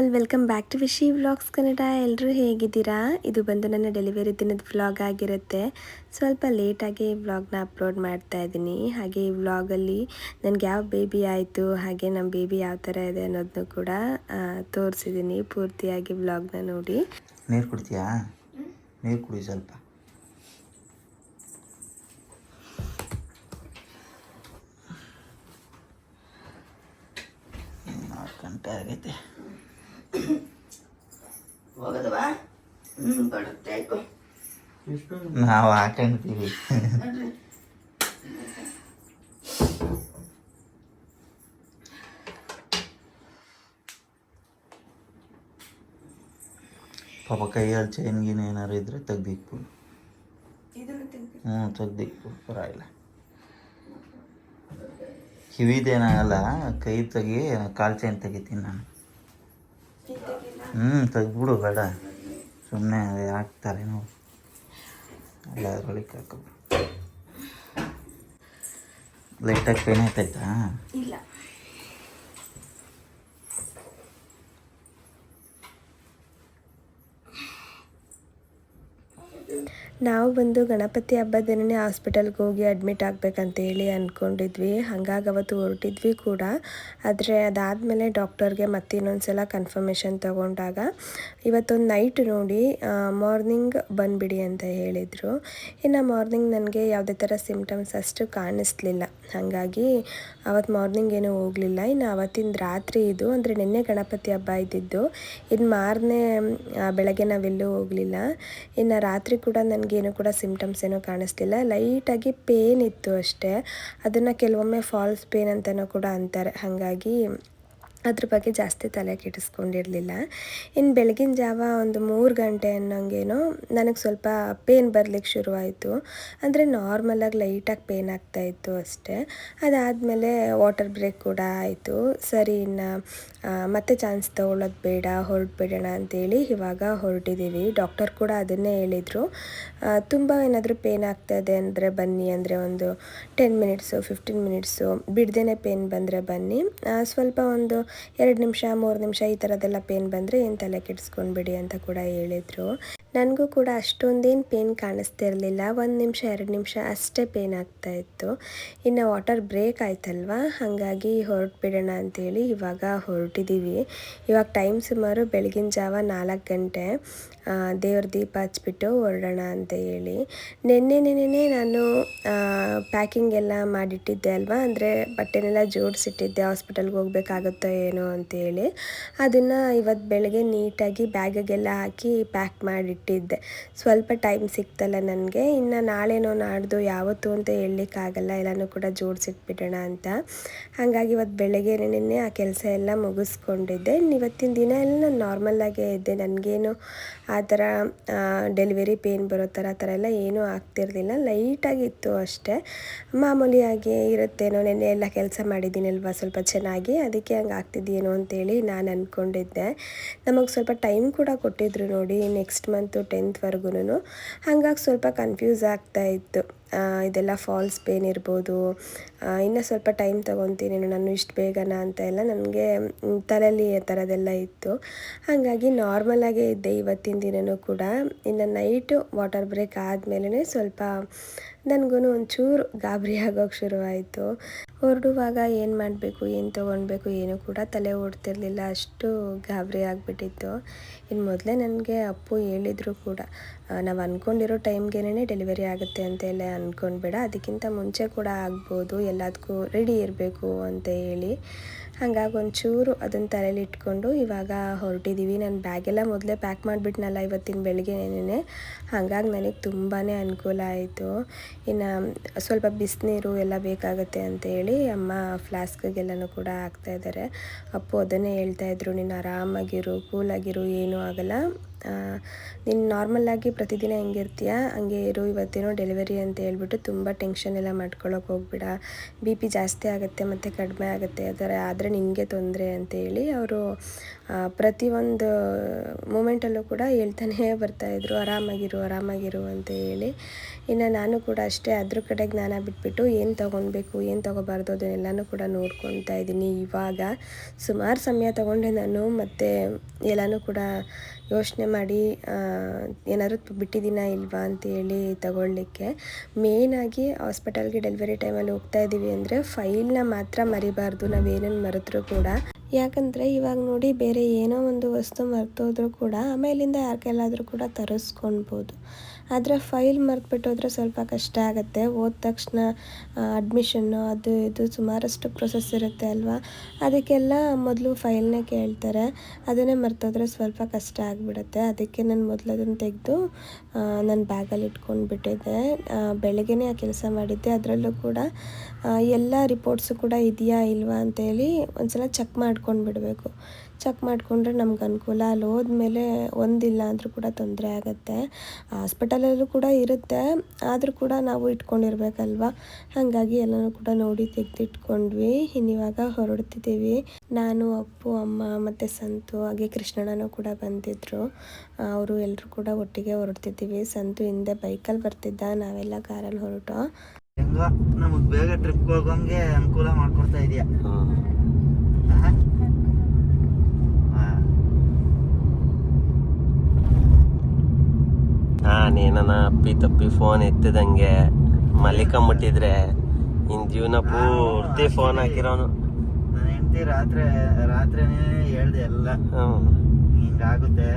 All welcome back to Vishi vlogs Kannada ಎಲ್ಲರೂ ಹೇಗಿದ್ದೀರಾ? ಇದು ಬಂದು ನನ್ನ ಡೆಲಿವರಿ ದಿನದ ವ್ಲಾಗ್ ಆಗಿರುತ್ತೆ. ಸ್ವಲ್ಪ ಲೇಟಾಗಿ ವ್ಲಾಗ್ನ ಅಪ್ಲೋಡ್ ಮಾಡ್ತಾ ಇದ್ದೀನಿ. ಹಾಗೆ ಈ ವ್ಲಾಗಲ್ಲಿ ನನಗೆ ಯಾವ ಬೇಬಿ ಆಯಿತು, ಹಾಗೆ ನಮ್ಮ ಬೇಬಿ ಯಾವ ಥರ ಇದೆ ಅನ್ನೋದನ್ನು ಕೂಡ ತೋರಿಸಿದ್ದೀನಿ. ಪೂರ್ತಿಯಾಗಿ ವ್ಲಾಗ್ನ ನೋಡಿ. ನೀರು ಕುಡ್ತೀಯಾ? ನೀರು ಕುಡಿ ಸ್ವಲ್ಪ. ಗಂಟೆ ಆಗೈತೆ. ನಾವು ಹಾಕೊಂಡಿದ್ದೀವಿ ಪಾಪ ಕೈಯಲ್ಲಿ ಚೈನ್ ಗೀನ್ ಏನಾರು ಇದ್ರೆ ತೆಗ್ದಿಕ್ಕು. ಹ್ಞೂ ತೆಗ್ದಿಕ್ಕು, ಪರವಾಗಿಲ್ಲ. ಕಿವಿದೇನಾಗಲ್ಲ ಕೈ ತೆಗಿ, ಕಾಲು ಚೈನ್ ತೆಗಿತೀನಿ ನಾನು. ಹ್ಞೂ ತೆಗ್ಬಿಡು ಬೇಡ. ಸುಮ್ಮನೆ ಹಾಕ್ತಾರೆ ನೋಡಿ ಅಲ್ಲ ಅದ್ರೊಳಗೆ ಹಾಕೋ ಲೈಟಾಗಿ ಪೇನ್ ಆಯ್ತಾಯ್ತಾ ಇಲ್ಲ. ನಾವು ಬಂದು ಗಣಪತಿ ಹಬ್ಬದ ದಿನನೇ ಹಾಸ್ಪಿಟಲ್ಗೆ ಹೋಗಿ ಅಡ್ಮಿಟ್ ಆಗಬೇಕಂತ ಹೇಳಿ ಅಂದ್ಕೊಂಡಿದ್ವಿ. ಹಾಗಾಗಿ ಅವತ್ತು ಹೊರಟಿದ್ವಿ ಕೂಡ. ಆದರೆ ಅದಾದಮೇಲೆ ಡಾಕ್ಟರ್ಗೆ ಮತ್ತೆ ಇನ್ನೊಂದು ಸಲ ಕನ್ಫರ್ಮೇಷನ್ ತಗೊಂಡಾಗ ಇವತ್ತೊಂದು ನೈಟ್ ನೋಡಿ ಮಾರ್ನಿಂಗ್ ಬಂದುಬಿಡಿ ಅಂತ ಹೇಳಿದರು. ಇನ್ನು ಮಾರ್ನಿಂಗ್ ನನಗೆ ಯಾವುದೇ ಥರ ಸಿಮ್ಟಮ್ಸ್ ಅಷ್ಟು ಕಾಣಿಸ್ಲಿಲ್ಲ. ಹಾಗಾಗಿ ಅವತ್ತು ಮಾರ್ನಿಂಗ್ ಏನೂ ಹೋಗಲಿಲ್ಲ. ಇನ್ನು ಅವತ್ತಿನ ರಾತ್ರಿ ಇದು, ಅಂದರೆ ನಿನ್ನೆ ಗಣಪತಿ ಹಬ್ಬ ಇದ್ದಿದ್ದು. ಇನ್ನು ಮಾರನೇ ಬೆಳಗ್ಗೆ ನಾವೆಲ್ಲೂ ಹೋಗಲಿಲ್ಲ. ಇನ್ನು ರಾತ್ರಿ ಕೂಡ ನನಗೇನು ಕೂಡ ಸಿಮ್ಟಮ್ಸ್ ಏನೂ ಕಾಣಿಸ್ಲಿಲ್ಲ. ಲೈಟಾಗಿ ಪೇನ್ ಇತ್ತು ಅಷ್ಟೇ. ಅದನ್ನು ಕೆಲವೊಮ್ಮೆ ಫಾಲ್ಸ್ ಪೇನ್ ಅಂತಲೂ ಕೂಡ ಅಂತಾರೆ. ಹಾಗಾಗಿ ಅದ್ರ ಬಗ್ಗೆ ಜಾಸ್ತಿ ತಲೆ ಕೆಡಿಸ್ಕೊಂಡಿರಲಿಲ್ಲ. ಇನ್ನು ಬೆಳಗಿನ ಜಾವ ಒಂದು ಮೂರು ಗಂಟೆ ಅನ್ನೋಂಗೇನೋ ನನಗೆ ಸ್ವಲ್ಪ ಪೇನ್ ಬರಲಿಕ್ಕೆ ಶುರುವಾಯಿತು. ಅಂದರೆ ನಾರ್ಮಲಾಗಿ ಲೈಟಾಗಿ ಪೇನ್ ಆಗ್ತಾಯಿತ್ತು ಅಷ್ಟೇ. ಅದಾದಮೇಲೆ ವಾಟರ್ ಬ್ರೇಕ್ ಕೂಡ ಆಯಿತು. ಸರಿ, ಇನ್ನು ಮತ್ತೆ ಚಾನ್ಸ್ ತೊಗೊಳ್ಳೋದು ಬೇಡ, ಹೊರಟ್ಬಿಡೋಣ ಅಂತೇಳಿ ಇವಾಗ ಹೊರಟಿದ್ದೀವಿ ಡಾಕ್ಟರ್ ಕೂಡ ಅದನ್ನೇ ಹೇಳಿದರು. ತುಂಬ ಏನಾದರೂ ಪೇನ್ ಆಗ್ತಾಯಿದೆ ಅಂದರೆ ಬನ್ನಿ ಅಂದರೆ ಒಂದು ಟೆನ್ ಮಿನಿಟ್ಸು ಫಿಫ್ಟೀನ್ ಮಿನಿಟ್ಸು ಬಿಡ್ದೇ ಪೇನ್ ಬಂದರೆ ಬನ್ನಿ. ಸ್ವಲ್ಪ ಒಂದು ಎರಡು ನಿಮಿಷ, ಮೂರು ನಿಮಿಷ ಈ ಥರದ್ದೆಲ್ಲ ಪೇನ್ ಬಂದರೆ ಏನು ತಲೆ ಕೆಡಿಸ್ಕೊಂಡ್ಬಿಡಿ ಅಂತ ಕೂಡ ಹೇಳಿದರು. ನನಗೂ ಕೂಡ ಅಷ್ಟೊಂದೇನು ಪೇನ್ ಕಾಣಿಸ್ತಿರಲಿಲ್ಲ. ಒಂದು ನಿಮಿಷ, ಎರಡು ನಿಮಿಷ ಅಷ್ಟೇ ಪೇನ್ ಆಗ್ತಾ ಇತ್ತು. ಇನ್ನು ವಾಟರ್ ಬ್ರೇಕ್ ಆಯ್ತಲ್ವಾ? ಹಾಗಾಗಿ ಹೊರಟ್ಬಿಡೋಣ ಅಂತೇಳಿ ಇವಾಗ ಹೊರಟಿದ್ದೀವಿ ಇವಾಗ ಟೈಮ್ ಸುಮಾರು ಬೆಳಗಿನ ಜಾವ ನಾಲ್ಕು ಗಂಟೆ. ದೇವ್ರ ದೀಪ ಹಚ್ಬಿಟ್ಟು ಹೊರಡೋಣ ಅಂತ ಹೇಳಿ. ನಿನ್ನೆ ನೆನೆನೇ ನಾನು ಪ್ಯಾಕಿಂಗ್ ಎಲ್ಲ ಮಾಡಿಟ್ಟಿದ್ದೆ ಅಲ್ವಾ? ಅಂದರೆ ಬಟ್ಟೆನೆಲ್ಲ ಜೋಡಿಸಿಟ್ಟಿದ್ದೆ. ಹಾಸ್ಪಿಟಲ್ಗೆ ಹೋಗ್ಬೇಕಾಗುತ್ತೋ ಏನೋ ಅಂತೇಳಿ ಅದನ್ನು ಇವತ್ತು ಬೆಳಗ್ಗೆ ನೀಟಾಗಿ ಬ್ಯಾಗಿಗೆಲ್ಲ ಹಾಕಿ ಪ್ಯಾಕ್ ಮಾಡಿಟ್ಟಿದ್ದೆ ಸ್ವಲ್ಪ ಟೈಮ್ ಸಿಕ್ತಲ್ಲ ನನಗೆ. ಇನ್ನು ನಾಳೆನೋ ನಾಡ್ದು ಯಾವತ್ತು ಅಂತ ಹೇಳಲಿಕ್ಕಾಗಲ್ಲ. ಎಲ್ಲನೂ ಕೂಡ ಜೋಡಿಸಿಟ್ಬಿಡೋಣ ಅಂತ. ಹಾಗಾಗಿ ಇವತ್ತು ಬೆಳಗ್ಗೆ ನಿನ್ನೆ ಆ ಕೆಲಸ ಎಲ್ಲ ಮುಗಿಸ್ಕೊಂಡಿದ್ದೆ. ಇವತ್ತಿನ ದಿನ ಎಲ್ಲ ನಾನು ನಾರ್ಮಲ್ಲಾಗೇ ಇದ್ದೆ. ನನಗೇನು ಆ ಥರ ಡೆಲಿವರಿ ಪೇನ್ ಬರೋ ಥರ, ಆ ಥರ ಎಲ್ಲ ಏನೂ ಆಗ್ತಿರಲಿಲ್ಲ. ಲೈಟಾಗಿತ್ತು ಅಷ್ಟೇ. ಮಾಮೂಲಿಯಾಗಿ ಇರುತ್ತೇನೋ, ನೆನ್ನೆ ಎಲ್ಲ ಕೆಲಸ ಮಾಡಿದ್ದೀನಲ್ವ ಸ್ವಲ್ಪ ಚೆನ್ನಾಗಿ, ಅದಕ್ಕೆ ಹಂಗೆ ಆಗ್ತಿದ್ಯೇನೋ ಅಂತೇಳಿ ನಾನು ಅಂದ್ಕೊಂಡಿದ್ದೆ ನಮಗೆ ಸ್ವಲ್ಪ ಟೈಮ್ ಕೂಡ ಕೊಟ್ಟಿದ್ರು ನೋಡಿ ನೆಕ್ಸ್ಟ್ ಮಂತು ಟೆಂತ್ವರೆಗೂ ಹಾಗಾಗಿ ಸ್ವಲ್ಪ ಕನ್ಫ್ಯೂಸ್ ಆಗ್ತಾ ಇತ್ತು. ಇದೆಲ್ಲ ಫಾಲ್ಸ್ ಪೇನ್ ಇರ್ಬೋದು. ಇನ್ನೂ ಸ್ವಲ್ಪ ಟೈಮ್ ತೊಗೊತೀನಿ ನಾನು ಇಷ್ಟು ಬೇಗನ ಅಂತ ಎಲ್ಲ ನನಗೆ ತಲೆಯಲ್ಲಿ ಆ ಥರದ್ದೆಲ್ಲ ಇತ್ತು. ಹಾಗಾಗಿ ನಾರ್ಮಲಾಗೇ ಇದ್ದೆ ಇವತ್ತಿನ ದಿನವೂ ಕೂಡ. ಇನ್ನು ನೈಟು ವಾಟರ್ ಬ್ರೇಕ್ ಆದಮೇಲೆ ಸ್ವಲ್ಪ ನನಗೂ ಒಂಚೂರು ಗಾಬರಿ ಆಗೋಕ್ಕೆ ಶುರುವಾಯಿತು. ಹೊರಡುವಾಗ ಏನು ಮಾಡಬೇಕು, ಏನು ತೊಗೊಳ್ಬೇಕು ಏನೂ ಕೂಡ ತಲೆ ಓಡ್ತಿರ್ಲಿಲ್ಲ, ಅಷ್ಟು ಗಾಬರಿ ಆಗಿಬಿಟ್ಟಿತ್ತು. ಇನ್ನು ಮೊದಲೇ ನನಗೆ ಅಪ್ಪು ಹೇಳಿದ್ರು ಕೂಡ ನಾವು ಅಂದ್ಕೊಂಡಿರೋ ಟೈಮ್ಗೇನೆ ಡೆಲಿವರಿ ಆಗುತ್ತೆ ಅಂತ ಎಲ್ಲ ಅಂದ್ಕೊಂಡ್ಬೇಡ ಅದಕ್ಕಿಂತ ಮುಂಚೆ ಕೂಡ ಆಗ್ಬೋದು ಎಲ್ಲದಕ್ಕೂ ರೆಡಿ ಇರಬೇಕು ಅಂತ ಹೇಳಿ. ಹಾಗಾಗಿ ಒಂಚೂರು ಅದನ್ನು ತಲೆಯಲ್ಲಿ ಇಟ್ಕೊಂಡು ಇವಾಗ ಹೊರಟಿದ್ದೀವಿ ನಾನು ಬ್ಯಾಗೆಲ್ಲ ಮೊದಲೇ ಪ್ಯಾಕ್ ಮಾಡಿಬಿಟ್ನಲ್ಲ ಇವತ್ತಿನ ಬೆಳಿಗ್ಗೆನೇ ಹಾಗಾಗಿ ನನಗೆ ತುಂಬಾ ಅನುಕೂಲ ಆಯಿತು. ಇನ್ನು ಸ್ವಲ್ಪ ಬಿಸಿನೀರು ಎಲ್ಲ ಬೇಕಾಗುತ್ತೆ ಅಂತೇಳಿ ಅಮ್ಮ ಫ್ಲಾಸ್ಕಿಗೆಲ್ಲನೂ ಕೂಡ ಹಾಕ್ತಾಯಿದ್ದಾರೆ ಅಪ್ಪು ಅದನ್ನೇ ಹೇಳ್ತಾಯಿದ್ರು ನೀನು ಆರಾಮಾಗಿರು, ಕೂಲಾಗಿರು, ಏನೂ ಆಗಲ್ಲ. ನೀನು ನಾರ್ಮಲಾಗಿ ಪ್ರತಿದಿನ ಹೆಂಗಿರ್ತೀಯ? ಹಂಗೆ ಇರು, ಇವತ್ತೇನೋ ಡೆಲಿವರಿ ಅಂತ ಹೇಳ್ಬಿಟ್ಟು ತುಂಬ ಟೆನ್ಷನ್ ಎಲ್ಲ ಮಾಡ್ಕೊಳ್ಳೋಕೆ ಹೋಗ್ಬೇಡ. ಬಿ ಪಿ ಜಾಸ್ತಿ ಆಗುತ್ತೆ ಮತ್ತು ಕಡಿಮೆ ಆಗುತ್ತೆ ಅದರ ಆದರೆ ನಿನಗೆ ತೊಂದರೆ ಅಂತೇಳಿ ಅವರು ಪ್ರತಿಯೊಂದು ಮೂಮೆಂಟಲ್ಲೂ ಕೂಡ ಹೇಳ್ತಾನೇ ಬರ್ತಾಯಿದ್ರು ಆರಾಮಾಗಿರು ಆರಾಮಾಗಿರು ಅಂತ ಹೇಳಿ. ಇನ್ನು ನಾನು ಕೂಡ ಅಷ್ಟೇ, ಅದ್ರ ಕಡೆ ಜ್ಞಾನ ಬಿಟ್ಬಿಟ್ಟು ಏನು ತೊಗೊಳ್ಬೇಕು ಏನು ತೊಗೋಬಾರ್ದು ಅದನ್ನೆಲ್ಲನೂ ಕೂಡ ನೋಡ್ಕೊತಾ ಇದ್ದೀನಿ ಇವಾಗ. ಸುಮಾರು ಸಮಯ ತೊಗೊಂಡೆ ನಾನು, ಮತ್ತು ಎಲ್ಲನೂ ಕೂಡ ಯೋಚನೆ ಮಾಡಿ ಏನಾದರೂ ಬಿಟ್ಟಿದ್ದೀನಾ ಇಲ್ವಾ ಅಂತೇಳಿ ತಗೊಳ್ಳಿಕ್ಕೆ. ಮೇಯ್ನಾಗಿ ಹಾಸ್ಪಿಟಲ್ಗೆ ಡೆಲಿವರಿ ಟೈಮಲ್ಲಿ ಹೋಗ್ತಾ ಇದ್ದೀವಿ ಅಂದರೆ ಫೈಲ್ನ ಮಾತ್ರ ಮರಿಬಾರ್ದು ನಾವೇನೇನು ಮರೆತರೂ ಕೂಡ. ಯಾಕಂದರೆ ಇವಾಗ ನೋಡಿ ಬೇರೆ ಏನೋ ಒಂದು ವಸ್ತು ಮರೆತೋದ್ರೂ ಕೂಡ, ಆಮೇಲಿಂದ ಯಾರಿಗೆಲ್ಲಾದರೂ ಕೂಡ ತರಿಸ್ಕೊಳ್ಬೋದು ಆದರೆ ಫೈಲ್ ಮರೆತ್ಬಿಟ್ಟೋದ್ರೆ ಸ್ವಲ್ಪ ಕಷ್ಟ ಆಗುತ್ತೆ. ಹೋದ ತಕ್ಷಣ ಅಡ್ಮಿಷನ್ನು ಅದು ಇದು ಸುಮಾರಷ್ಟು ಪ್ರೊಸೆಸ್ ಇರುತ್ತೆ ಅಲ್ವಾ? ಅದಕ್ಕೆಲ್ಲ ಮೊದಲು ಫೈಲ್ನೇ ಕೇಳ್ತಾರೆ. ಅದನ್ನೇ ಮರ್ತೋದ್ರೆ ಸ್ವಲ್ಪ ಕಷ್ಟ ಆಗಿಬಿಡುತ್ತೆ. ಅದಕ್ಕೆ ನಾನು ಮೊದಲು ಅದನ್ನು ತೆಗೆದು ನನ್ನ ಬ್ಯಾಗಲ್ಲಿ ಇಟ್ಕೊಂಡು ಬಿಟ್ಟಿದ್ದೆ ಬೆಳಗ್ಗೆನೇ ಆ ಕೆಲಸ ಮಾಡಿದ್ದೆ. ಅದರಲ್ಲೂ ಕೂಡ ಎಲ್ಲ ರಿಪೋರ್ಟ್ಸು ಕೂಡ ಇದೆಯಾ ಇಲ್ವಾ ಅಂತೇಳಿ ಒಂದ್ಸಲ ಚೆಕ್ ಮಾಡ್ಕೊಂಡು ಬಿಡಬೇಕು ಚೆಕ್ ಮಾಡಿಕೊಂಡ್ರೆ ನಮ್ಗೆ ಅನುಕೂಲ. ಅಲ್ಲಿ ಹೋದ್ಮೇಲೆ ಒಂದಿಲ್ಲ ಅಂದರೂ ಕೂಡ ತೊಂದರೆ ಆಗುತ್ತೆ. ಹಾಸ್ಪಿಟಲಲ್ಲೂ ಕೂಡ ಇರುತ್ತೆ. ಆದರೂ ಕೂಡ ನಾವು ಇಟ್ಕೊಂಡಿರ್ಬೇಕಲ್ವ? ಹಾಗಾಗಿ ಎಲ್ಲನೂ ಕೂಡ ನೋಡಿ ತೆಗೆದಿಟ್ಕೊಂಡ್ವಿ. ಇನ್ನಿವಾಗ ಹೊರಡ್ತಿದ್ದೀವಿ. ನಾನು ಅಪ್ಪು ಅಮ್ಮ ಮತ್ತು ಸಂತು ಹಾಗೆ ಕೃಷ್ಣಣ್ಣನೂ ಕೂಡ ಬಂದಿದ್ದರು ಅವರು ಎಲ್ಲರೂ ಕೂಡ ಒಟ್ಟಿಗೆ ಹೊರಡ್ತಿದ್ದೀವಿ. ಸಂತು ಹಿಂದೆ ಬೈಕಲ್ಲಿ ಬರ್ತಿದ್ದ. ನಾವೆಲ್ಲ ಕಾರಲ್ಲಿ ಹೊರಟು. ಹೆಂಗೋ ನಮಗೆ ಬೇಗ ಟ್ರಿಪ್ ಹೋಗಂಗೆ ಅನುಕೂಲ ಮಾಡ್ಕೊಡ್ತಾ ಇದೆಯಾ. ನಾನೇನ ಅಪ್ಪಿ ತಪ್ಪಿ ಫೋನ್ ಎತ್ತಿದಂಗೆ ಮಲಿಕೊಂಬಿಟ್ಟಿದ್ರೆ ಇನ್ ಜೀವನ ಪೂರ್ತಿ ಫೋನ್ ಹಾಕಿರೋನು. ನನ್ನ ಹೆಂಡತಿ ರಾತ್ರಿ ರಾತ್ರಿನೇ ಹೇಳ್ದೆ ಎಲ್ಲ. ಹಿಂಗಾಗುತ್ತೆ.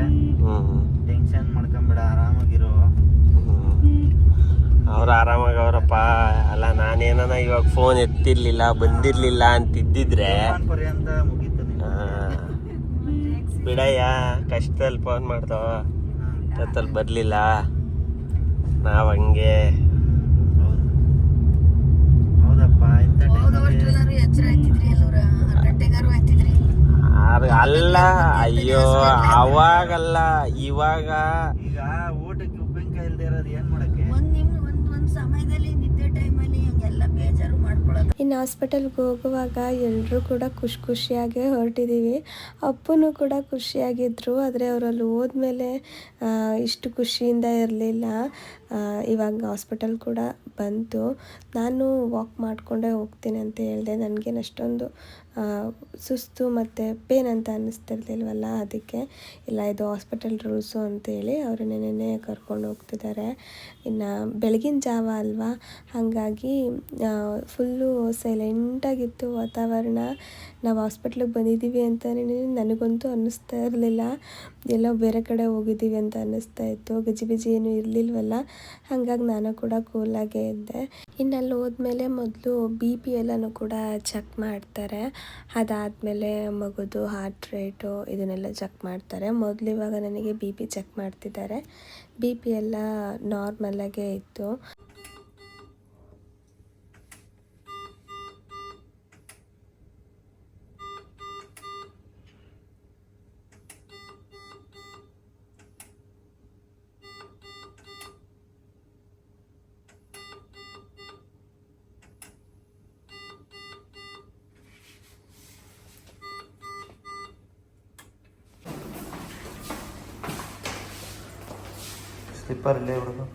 ಟೆನ್ಷನ್ ಮಾಡ್ಕೊಂಬೇಡ ಆರಾಮಾಗಿರು. ಅವ್ರು ಆರಾಮಾಗವ್ರಪ್ಪ. ಅಲ್ಲ ನಾನೇನ ಇವಾಗ ಫೋನ್ ಎತ್ತಿರ್ಲಿಲ್ಲ ಬಂದಿರ್ಲಿಲ್ಲ ಅಂತಿದ್ದಿದ್ರೆ. ಬಿಡಯ್ಯ ಕಷ್ಟದಲ್ಲಿ ಫೋನ್ ಮಾಡ್ದವ. ಜೊತೆಲಿ ಬರಲಿಲ್ಲ. ನಾವು ಹಂಗೆ. ಹೌದಪ್ಪ ಅಲ್ಲ ಅಯ್ಯೋ ಅವಾಗಲ್ಲ ಇವಾಗ. ಈಗ ಊಟಕ್ಕೆ ಉಪ್ಪಿನಕಾಯಿ ಇಲ್ದೇ ಇರೋದು ಏನ್ ಮಾಡಕ್ಕೆ ಒಂದ್ ನಿಮ್ ಒಂದ್ ಒಂದ್ ಸಮಯದಲ್ಲಿ ನಿದ್ದೆ ಟೈಮಲ್ಲಿ ಹಂಗೆಲ್ಲ ಬೇಜಾರು ಮಾಡ್ಕೊಳ್ಳೋದು ಇನ್ನು ಹಾಸ್ಪಿಟಲ್ಗೆ ಹೋಗುವಾಗ ಎಲ್ಲರೂ ಕೂಡ ಖುಷಿ ಖುಷಿಯಾಗಿ ಹೊರಟಿದ್ದೀವಿ ಅಪ್ಪನೂ ಕೂಡ ಖುಷಿಯಾಗಿದ್ದರು ಆದರೆ ಅವರಲ್ಲಿ ಹೋದ್ಮೇಲೆ ಇಷ್ಟು ಖುಷಿಯಿಂದ ಇರಲಿಲ್ಲ. ಇವಾಗ ಹಾಸ್ಪಿಟಲ್ ಕೂಡ ಬಂತು. ನಾನು ವಾಕ್ ಮಾಡಿಕೊಂಡೇ ಹೋಗ್ತೀನಿ ಅಂತ ಹೇಳಿದೆ. ನನಗೇನು ಅಷ್ಟೊಂದು ಸುಸ್ತು ಮತ್ತು ಪೇನ್ ಅಂತ ಅನ್ನಿಸ್ತಿರ್ಲಿಲ್ವಲ್ಲ ಅದಕ್ಕೆ ಇಲ್ಲ, ಇದು ಹಾಸ್ಪಿಟಲ್ ರೂಲ್ಸು ಅಂತೇಳಿ ಅವರು ನೆನೆ ಕರ್ಕೊಂಡು ಹೋಗ್ತಿದ್ದಾರೆ. ಇನ್ನು ಬೆಳಗಿನ ಜಾವ ಅಲ್ವಾ? ಹಾಗಾಗಿ ಫುಲ್ಲು ಸೈಲೆಂಟಾಗಿತ್ತು ವಾತಾವರಣ. ನಾವು ಹಾಸ್ಪಿಟ್ಲಿಗೆ ಬಂದಿದ್ದೀವಿ ಅಂತಲೇ ನನಗಂತೂ ಅನ್ನಿಸ್ತಾ ಇರಲಿಲ್ಲ. ಎಲ್ಲ ಬೇರೆ ಕಡೆ ಹೋಗಿದ್ದೀವಿ ಅಂತ ಅನ್ನಿಸ್ತಾ ಇತ್ತು. ಗಜಿಬಿಜಿ ಏನು ಇರಲಿಲ್ವಲ್ಲ? ಹಾಗಾಗಿ ನಾನು ಕೂಡ ಕೂಲಾಗೇ ಇದ್ದೆ. ಇನ್ನು ಅಲ್ಲಿ ಹೋದ್ಮೇಲೆ ಮೊದಲು ಬಿ ಪಿ ಎಲ್ಲನೂ ಕೂಡ ಚೆಕ್ ಮಾಡ್ತಾರೆ. ಅದಾದಮೇಲೆ ಮಗುದು ಹಾರ್ಟ್ ರೇಟು ಇದನ್ನೆಲ್ಲ ಚೆಕ್ ಮಾಡ್ತಾರೆ. ಮೊದಲು ಇವಾಗ ನನಗೆ ಬಿ ಪಿ ಚೆಕ್ ಮಾಡ್ತಿದ್ದಾರೆ. ಬಿ ಪಿ ಎಲ್ಲ ನಾರ್ಮಲಾಗೇ ಇತ್ತು. ಸ್ಲಿಪ್ಪರ್ ಇಲ್ಲೇ ಬಿಡೋದು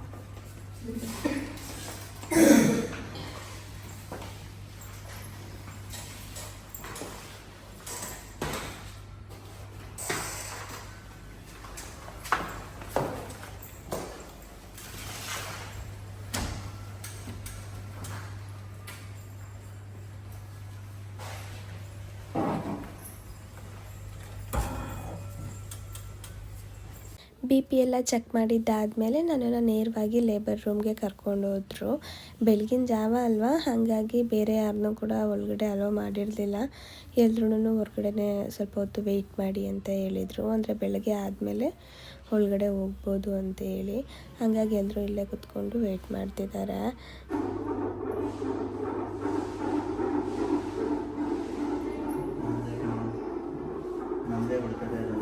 ಬಿ ಪಿ ಎಲ್ಲ ಚೆಕ್ ಮಾಡಿದ್ದಾದಮೇಲೆ ನನ್ನನ್ನು ನೇರವಾಗಿ ಲೇಬರ್ ರೂಮ್ಗೆ ಕರ್ಕೊಂಡು ಹೋದರು. ಬೆಳಗಿನ ಜಾವ ಅಲ್ವಾ? ಹಾಗಾಗಿ ಬೇರೆ ಯಾರನ್ನೂ ಕೂಡ ಒಳಗಡೆ ಅಲೋ ಮಾಡಿರಲಿಲ್ಲ. ಎಲ್ರೂ ಹೊರಗಡೆ ಸ್ವಲ್ಪ ಹೊತ್ತು ವೆಯ್ಟ್ ಮಾಡಿ ಅಂತ ಹೇಳಿದರು. ಅಂದರೆ ಬೆಳಗ್ಗೆ ಆದಮೇಲೆ ಒಳಗಡೆ ಹೋಗ್ಬೋದು ಅಂತ ಹೇಳಿ. ಹಾಗಾಗಿ ಎಲ್ಲರೂ ಇಲ್ಲೇ ಕುತ್ಕೊಂಡು ವೆಯ್ಟ್ ಮಾಡ್ತಿದ್ದಾರೆ. ನಮ್ಮದೇ ಬಿಡ್ತದೆ ಅದು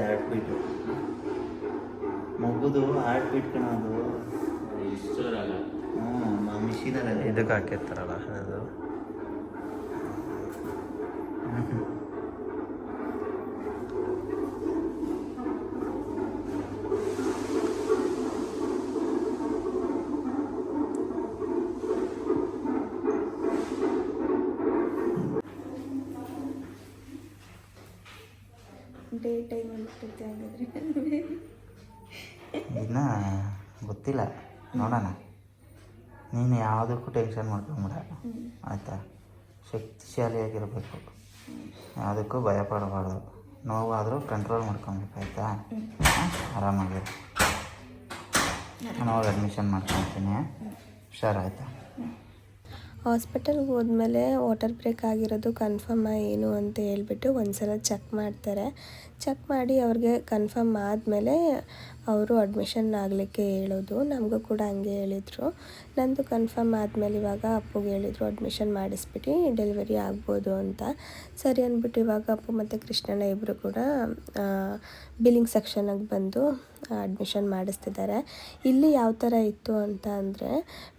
ಹಾರ್ಟ್ ಬೀಟು ಮಗುದು ಹಾರ್ಟ್ ಬೀಟ್ ಕಣ ಅದು. ಹ್ಞೂ ಮಿಷಿನಲ್ಲಿ ಇದಕ್ಕೆ ಹಾಕಿರ್ತಾರಲ್ಲ ಅದು. ಇನ್ನ ಗೊತ್ತಿಲ್ಲ. ನೋಡೋಣ. ನೀನು ಯಾವುದಕ್ಕೂ ಟೆನ್ಷನ್ ಮಾಡ್ಕೊಂಬಿಡ. ಆಯಿತಾ? ಶಕ್ತಿಶಾಲಿಯಾಗಿರಬೇಕು. ಯಾವುದಕ್ಕೂ ಭಯ ಪಡಬಾರ್ದು ನೋವಾದರೂ ಕಂಟ್ರೋಲ್ ಮಾಡ್ಕೊಬೇಕು ಆಯಿತಾ? ಆರಾಮಾಗಿರು. ನಾನು ಅಡ್ಮಿಷನ್ ಮಾಡ್ಕೊತೀನಿ. ಹುಷಾರಾಯ್ತಾ? ಹಾಸ್ಪಿಟಲ್ಗೆ ಹೋದ್ಮೇಲೆ ವಾಟರ್ ಬ್ರೇಕ್ ಆಗಿರೋದು ಕನ್ಫರ್ಮಾ ಏನು ಅಂತ ಹೇಳ್ಬಿಟ್ಟು ಒಂದ್ಸಲ ಚೆಕ್ ಮಾಡ್ತಾರೆ. ಚೆಕ್ ಮಾಡಿ ಅವ್ರಿಗೆ ಕನ್ಫರ್ಮ್ ಆದಮೇಲೆ ಅವರು ಅಡ್ಮಿಷನ್ ಆಗಲಿಕ್ಕೆ ಹೇಳೋದು. ನಮಗೂ ಕೂಡ ಹಂಗೆ ಹೇಳಿದರು. ನಂದು ಕನ್ಫರ್ಮ್ ಆದಮೇಲೆ ಇವಾಗ ಅಪ್ಪುಗೆ ಹೇಳಿದರು ಅಡ್ಮಿಷನ್ ಮಾಡಿಸ್ಬಿಟ್ಟು ಡೆಲಿವರಿ ಆಗ್ಬೋದು ಅಂತ. ಸರಿ ಅಂದ್ಬಿಟ್ಟು ಇವಾಗ ಅಪ್ಪು ಮತ್ತು ಕೃಷ್ಣನ ಇಬ್ಬರು ಕೂಡ ಬಿಲ್ಲಿಂಗ್ ಸೆಕ್ಷನಿಗೆ ಬಂದು ಅಡ್ಮಿಷನ್ ಮಾಡಿಸ್ತಿದ್ದಾರೆ. ಇಲ್ಲಿ ಯಾವ ಥರ ಇತ್ತು ಅಂತ ಅಂದರೆ,